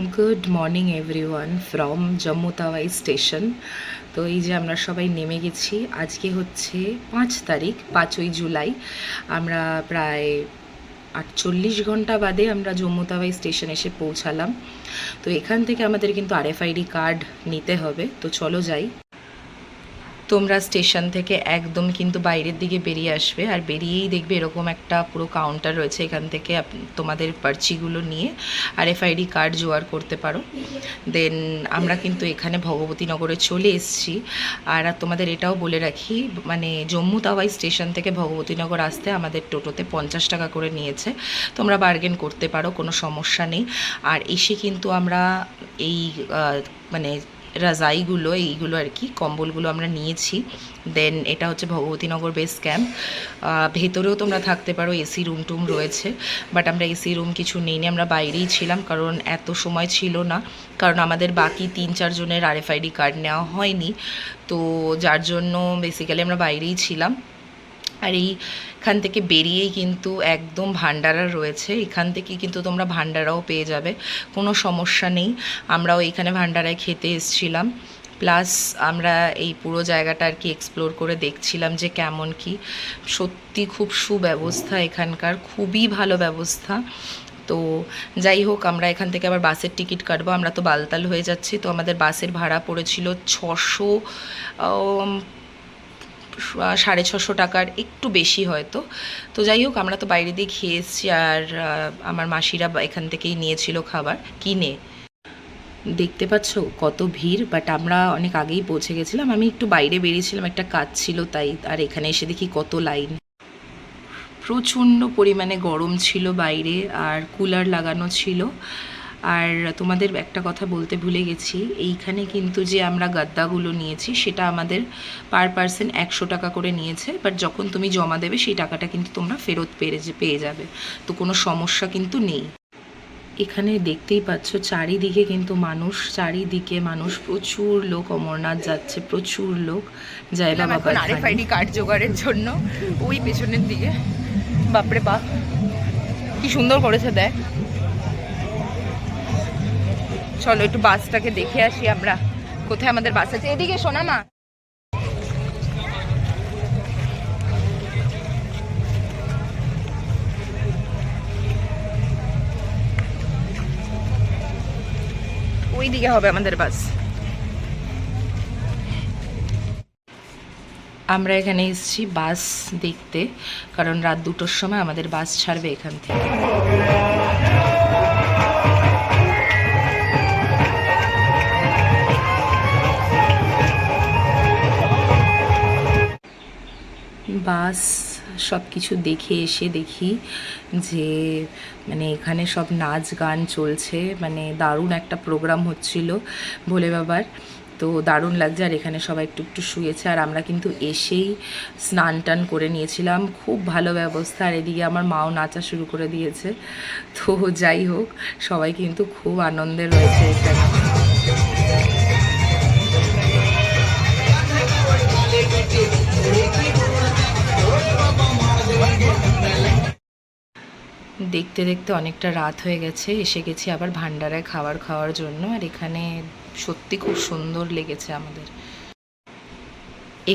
Good morning everyone from Jammu Tawi station তো এই যে আমরা সবাই নেমে গেছি, আজকে হচ্ছে পাঁচ তারিখ, পাঁচই জুলাই। আমরা প্রায় আটচল্লিশ ঘণ্টা বাদে আমরা জম্মু তাওয়াই স্টেশন এসে পৌঁছালাম। তো এখান থেকে আমাদের কিন্তু আরএফআইডি কার্ড নিতে হবে। তো চলো যাই। তোমরা স্টেশন থেকে একদম কিন্তু বাইরের দিকে বেরিয়ে আসবে আর বেরিয়েই দেখবে এরকম একটা পুরো কাউন্টার রয়েছে এখান থেকে তোমাদের পার্চিগুলো নিয়ে আর এফআইডি কার্ড জোগাড় করতে পারো। দেন আমরা কিন্তু এখানে ভগবতীনগরে চলে এসেছি। আর তোমাদের এটাও বলে রাখি মানে জম্মু তাওয়াই স্টেশন থেকে ভগবতীনগর আসতে আমাদের টোটোতে পঞ্চাশ টাকা করে নিয়েছে। তোমরা বার্গেন করতে পারো, কোনো সমস্যা নেই। আর এসে কিন্তু আমরা এই মানে রাজাইগুলো, এইগুলো আর কি, কম্বলগুলো আমরা নিয়েছি। দেন এটা হচ্ছে ভগবতীনগর বেস ক্যাম্প ভেতরেও তোমরা থাকতে পারো এসি রুম টুম রয়েছে বাট আমরা এসি রুম কিছু নেই নি আমরা বাইরেই ছিলাম, কারণ এত সময় ছিল না। কারণ আমাদের বাকি তিন চারজনের আরএফআইডি কার্ড নেওয়া হয়নি, তো যার জন্য বেসিক্যালি আমরা বাইরেই ছিলাম। আর এইখান থেকে বেরিয়েই কিন্তু একদম ভান্ডারা রয়েছে। এখান থেকে কিন্তু তোমরা ভান্ডারাও পেয়ে যাবে, কোনো সমস্যা নেই। আমরাও এখানে ভান্ডারায় খেতে এসেছিলাম। প্লাস আমরা এই পুরো জায়গাটা আর কি এক্সপ্লোর করে দেখছিলাম যে কেমন কি। সত্যি খুব সুব্যবস্থা এখানকার, খুবই ভালো ব্যবস্থা। তো যাই হোক, আমরা এখান থেকে আবার বাসের টিকিট কাটবো। আমরা তো বালতাল হয়ে যাচ্ছি, তো আমাদের বাসের ভাড়া পড়েছিল ছশো সাড়ে ছশো টাকার একটু বেশি হয়তো। তো যাই হোক, আমরা তো বাইরে দিয়ে খেয়ে এসেছি আর আমার মাসিরা এখান থেকেই নিয়েছিল খাবার, কিনে। দেখতে পাচ্ছ কত ভিড় বাট আমরা অনেক আগেই পৌঁছে গেছিলাম। আমি একটু বাইরে বেরিয়েছিলাম, একটা কাজ ছিল তাই, আর এখানে এসে দেখি কত লাইন। প্রচণ্ড পরিমাণে গরম ছিল বাইরে, আর কুলার লাগানো ছিল। আর তোমাদের একটা কথা বলতে ভুলে গেছি এইখানে কিন্তু যে আমরা গাদ্দাগুলো নিয়েছি সেটা আমাদের পার পার্সন একশো টাকা করে নিয়েছে বাট যখন তুমি জমা দেবে সেই টাকাটা কিন্তু তোমরা ফেরত পেয়ে পেয়ে যাবে। তো কোনো সমস্যা কিন্তু নেই। এখানে দেখতেই পাচ্ছ চারিদিকে কিন্তু মানুষ চারিদিকে মানুষ প্রচুর লোক অমরনাথ যাচ্ছে প্রচুর লোক জয় বাবা এখন আরএফআইডি কার্ড জোগাড়ের জন্য ওই পেছনের দিকে। বাপরে বাপ কি সুন্দর করেছে দেখ। চলো একটু বাসটাকে দেখে আসি আমরা। কোথায় আমাদের বাস আছে? এদিকে শোনা মা। ওই দিকে হবে আমাদের বাস। আমরা এখানে এসেছি বাস দেখতে, কারণ রাত দুটোর সময় আমাদের বাস ছাড়বে এখান থেকে। বাস সব কিছু দেখে এসে দেখি যে মানে এখানে সব নাচ গান চলছে। মানে দারুণ একটা প্রোগ্রাম হচ্ছিল ভোলে বাবার। তো দারুণ লাগছে আর এখানে সবাই একটু একটু শুয়েছে। আর আমরা কিন্তু এসেই স্নান টান করে নিয়েছিলাম। খুব ভালো ব্যবস্থা। আর এদিকে আমার মাও নাচা শুরু করে দিয়েছে। তো যাই হোক, সবাই কিন্তু খুব আনন্দে রয়েছে এখানে। দেখতে দেখতে অনেকটা রাত হয়ে গেছে, এসে গেছি আবার ভান্ডারায় খাবার খাওয়ার জন্য, আর এখানে সত্যি খুব সুন্দর লেগেছে আমাদের।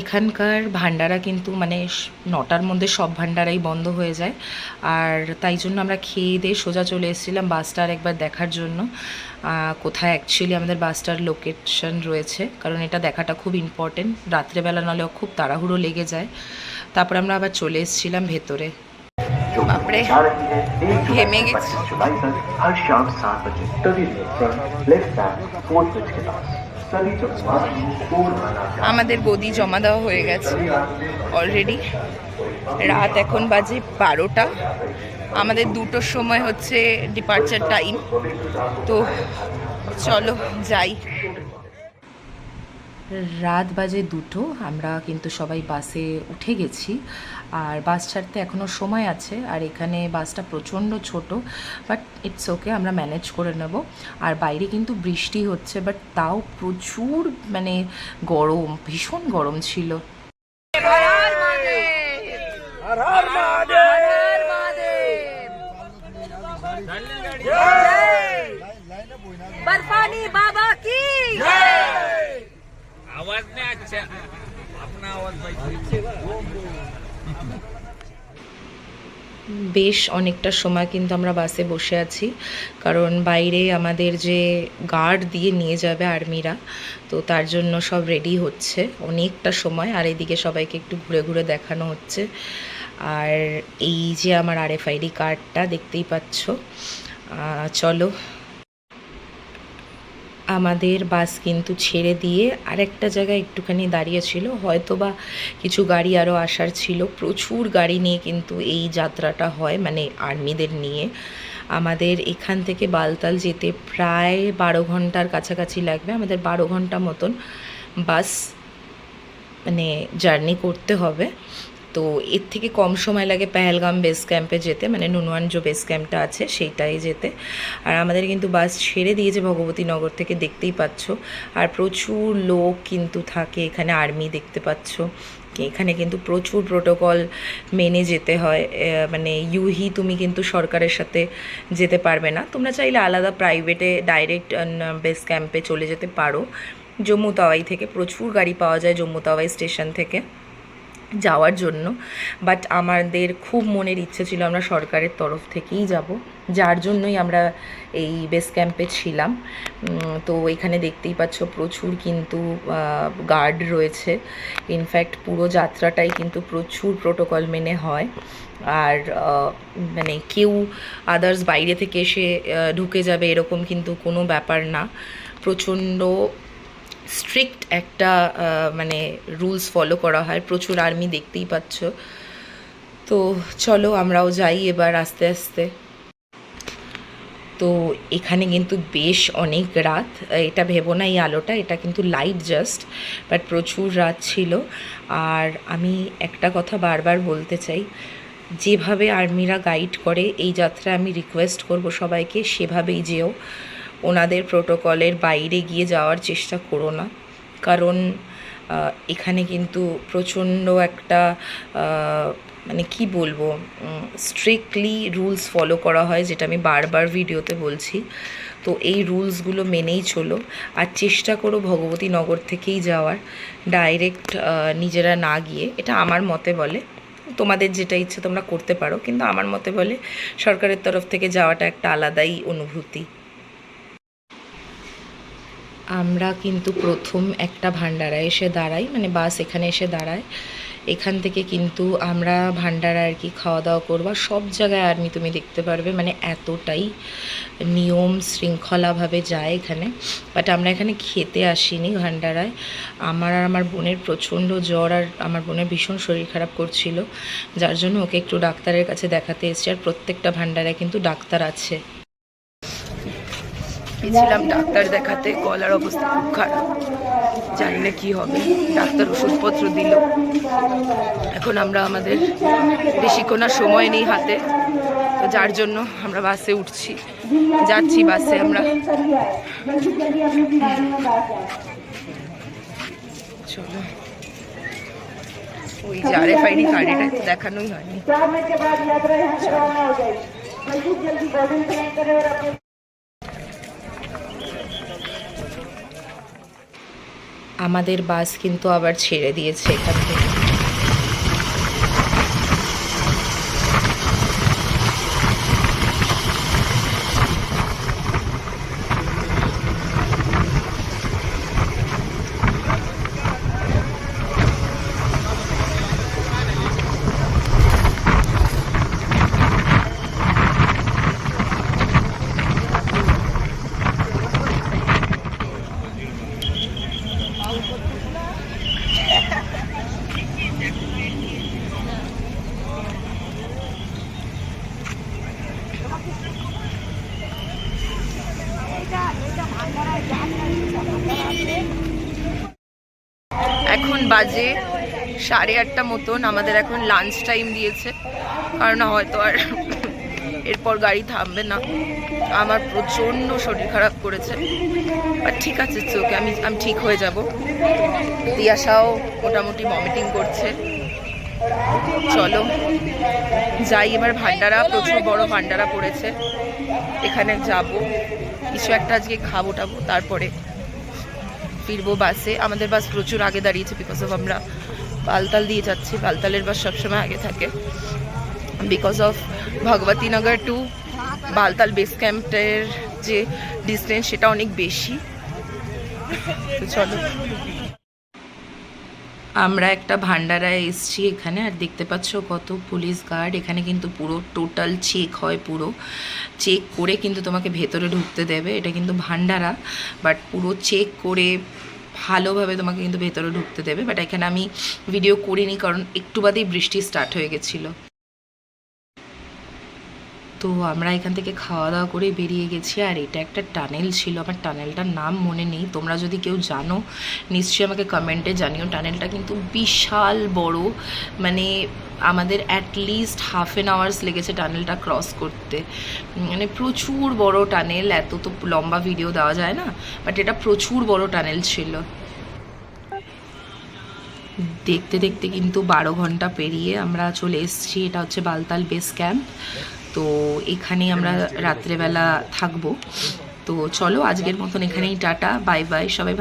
এখানকার ভান্ডারা কিন্তু মানে নটার মধ্যে সব ভান্ডারাই বন্ধ হয়ে যায়, আর তাই জন্য আমরা খেয়ে দিয়ে সোজা চলে এসেছিলাম বাসটা আর একবার দেখার জন্য। কোথায় অ্যাকচুয়ালি আমাদের বাসটার লোকেশন রয়েছে, কারণ এটা দেখাটা খুব ইম্পর্টেন্ট রাত্রেবেলা নাহলেও খুব তাড়াহুড়ো লেগে যায়। তারপর আমরা আবার চলে এসেছিলাম ভেতরে। বাপরে हेमे हेमे गए। जुलाई तक हर शाम सात बजे तभी front left back fourth bridge के पास सभी चौपाटी पूर्ण আমাদের গদি জমা দেওয়া হয়ে গেছে অলরেডি রাত এখন বাজে বারোটা আমাদের দুটোর সময় হচ্ছে ডিপার্চার টাইম তো চলো যাই রাত বাজে দুটো আমরা কিন্তু সবাই বাসে উঠে গেছি। আর বাস ছাড়তে এখনও সময় আছে আর এখানে বাসটা প্রচণ্ড ছোট বাট ইটস ওকে আমরা ম্যানেজ করে নেব। আর বাইরে কিন্তু বৃষ্টি হচ্ছে বাট তাও প্রচুর মানে গরম ভীষণ গরম ছিল। বেশ অনেকটা সময় কিন্তু আমরা বাসে বসে আছি, কারণ বাইরে আমাদের যে গার্ড দিয়ে নিয়ে যাবে আর্মিরা, তো তার জন্য সব রেডি হচ্ছে। অনেকটা সময়, আর এদিকে সবাইকে একটু ঘুরে ঘুরে দেখানো হচ্ছে। আর এই যে আমার আরএফআইডি কার্ডটা দেখতেই পাচ্ছ। চলো আমাদের বাস কিন্তু ছেড়ে দিয়ে আরেকটা জায়গায় একটুখানি দাঁড়িয়েছিল হয়তো বা কিছু গাড়ি আরও আসার ছিল। প্রচুর গাড়ি নিয়ে কিন্তু এই যাত্রাটা হয় মানে আর্মিদের নিয়ে। আমাদের এখান থেকে বালতাল যেতে প্রায় বারো ঘণ্টার কাছাকাছি লাগবে। আমাদের বারো ঘণ্টা মতন বাস মানে জার্নি করতে হবে। তো এর থেকে কম সময় লাগে পেহেলগাম বেস ক্যাম্পে যেতে মানে নুনওয়ান যে বেস ক্যাম্পটা আছে সেইটাই যেতে। আর আমাদের কিন্তু বাস ছেড়ে দিয়েছে ভগবতীনগর থেকে, দেখতেই পাচ্ছ। আর প্রচুর লোক কিন্তু থাকে এখানে আর্মি দেখতে পাচ্ছ। এখানে কিন্তু প্রচুর প্রোটোকল মেনে যেতে হয়। মানে ইউহি তুমি কিন্তু সরকারের সাথে যেতে পারবে না। তোমরা চাইলে আলাদা প্রাইভেটে ডাইরেক্ট বেস ক্যাম্পে চলে যেতে পারো। জম্মু তাওয়াই থেকে প্রচুর গাড়ি পাওয়া যায় জম্মু তাওয়াই স্টেশন থেকে। যাওয়ার জন্য। বাট আমাদের খুব মনের ইচ্ছে ছিল আমরা সরকারের তরফ থেকেই যাব। যার জন্যই আমরা এই বেস ক্যাম্পে ছিলাম। তো এখানে দেখতেই পাচ্ছ প্রচুর কিন্তু গার্ড রয়েছে। ইনফ্যাক্ট পুরো যাত্রাটাই কিন্তু প্রচুর প্রোটোকল মেনে হয়। আর মানে কেউ আদার্স বাইরে থেকে এসে ঢুকে যাবে এরকম কিন্তু কোনো ব্যাপার না। প্রচণ্ড স্ট্রিক্ট একটা মানে রুলস ফলো করা হয়। প্রচুর আর্মি দেখতেই পাচ্ছ। তো চলো আমরাও যাই এবার আস্তে আস্তে। তো এখানে কিন্তু বেশ অনেক রাত। এটা ভেবো না এই আলোটা, এটা কিন্তু লাইট জাস্ট বাট প্রচুর রাত ছিল। আর আমি একটা কথা বারবার বলতে চাই, যেভাবে আর্মিরা গাইড করে, এই যাত্রায় আমি রিকোয়েস্ট করব সবাইকে, সেভাবেই যেও। ওনাদের প্রোটোকলের বাইরে গিয়ে যাওয়ার চেষ্টা করো না। কারণ এখানে কিন্তু প্রচণ্ড একটা মানে কি বলব স্ট্রিক্টলি রুলস ফলো করা হয়, যেটা আমি বারবার ভিডিওতে বলছি। তো এই রুলসগুলো মেনেই চলো। আর চেষ্টা করো ভগবতী নগর থেকেই যাওয়ার। ডাইরেক্ট নিজেরা না গিয়ে, এটা আমার মতে বলে। তোমাদের যেটা ইচ্ছে তোমরা করতে পারো, কিন্তু আমার মতে বলে সরকারের তরফ থেকে যাওয়াটা একটা আলাদাই অনুভূতি। আমরা কিন্তু প্রথম একটা ভান্ডারায় এসে দাঁড়াই মানে বাস এখানে এসে দাঁড়ায়। এখান থেকে কিন্তু আমরা ভান্ডারা আর কি খাওয়া দাওয়া করব। সব জায়গায় আর্মি তুমি দেখতে পারবে মানে এতটাই নিয়ম শৃঙ্খলাভাবে যায় এখানে। বাট আমরা এখানে খেতে আসিনি ভান্ডারায়। আমার আর আমার বোনের প্রচণ্ড জ্বর আর আমার বোনের ভীষণ শরীর খারাপ করছিল। যার জন্য ওকে একটু ডাক্তারের কাছে দেখাতে এসেছি। আর প্রত্যেকটা ভান্ডারায় কিন্তু ডাক্তার আছে। গেছিলাম ডাক্তার দেখাতে, গলার অবস্থা খুব খারাপ। জানি না কী হবে, ডাক্তার ওষুধপত্র দিল। এখন আমরা আমাদের বেশিক্ষণ আর সময় নেই হাতে, তো যার জন্য আমরা বাসে উঠছি। যাচ্ছি বাসে আমরা। চলো। ওই যে আর দেখানোই হয়নি। আমাদের বাস কিন্তু আবার ছেড়ে দিয়েছে এখান থেকে এখন বাজে সাড়ে আটটা মতন, আমাদের এখন লাঞ্চ টাইম দিয়েছে। কারণ হয়তো আর এরপর গাড়ি থামবে না। আমার প্রচণ্ড শরীর খারাপ করেছে। আর ঠিক আছে চোখে আমি আমি ঠিক হয়ে যাব। তিয়াশাও মোটামুটি ভমিটিং করছে। চলো, যাই, এবার ভান্ডারা, প্রচুর বড় ভান্ডারা পড়েছে। এখানে যাব, কিছু একটা আজকে খাব টাবো তারপরে ফিরবো বাসে। আমাদের বাস প্রচুর আগে দাঁড়িয়েছে বিকজ অফ আমরা পালতাল দিয়ে যাচ্ছি। পালতালের বাস সবসময় আগে থাকে। Because of Bhagwatinagar to Baltal base ক্যাম্পের যে ডিস্টেন্স সেটা অনেক বেশি। চলো। আমরা একটা ভান্ডারায় এসছি এখানে, আর দেখতে পাচ্ছ কত পুলিশ গার্ড। এখানে কিন্তু পুরো টোটাল চেক হয় পুরো। চেক করে কিন্তু তোমাকে ভেতরে ঢুকতে দেবে। এটা কিন্তু ভান্ডারা, বাট পুরো চেক করে ভালোভাবে তোমাকে কিন্তু ভেতরে ঢুকতে দেবে। বাট এখানে আমি ভিডিও করিনি, কারণ একটু বাদেই বৃষ্টি স্টার্ট হয়ে গেছিল। তো আমরা এখান থেকে খাওয়া দাওয়া করে বেরিয়ে গেছি আর এটা একটা টানেল ছিল। আমার টানেলটার নাম মনে নেই। তোমরা যদি কেউ জানো, নিশ্চয়ই আমাকে কমেন্টে জানিও। টানেলটা কিন্তু বিশাল বড়। মানে আমাদের অ্যাটলিস্ট হাফ অ্যান আওয়ার্স লেগেছে টানেলটা ক্রস করতে। মানে প্রচুর বড় টানেল। এত তো লম্বা ভিডিও দেওয়া যায় না। বাট এটা প্রচুর বড় টানেল ছিল। দেখতে দেখতে কিন্তু বারো ঘণ্টা পেরিয়ে আমরা চলে এসেছি। এটা হচ্ছে বালতাল বেস ক্যাম্প তো এখানে আমরা রাত্রেবেলা থাকব। তো চলো আজকের মতন এখানেই টাটা বাই বাই সবাই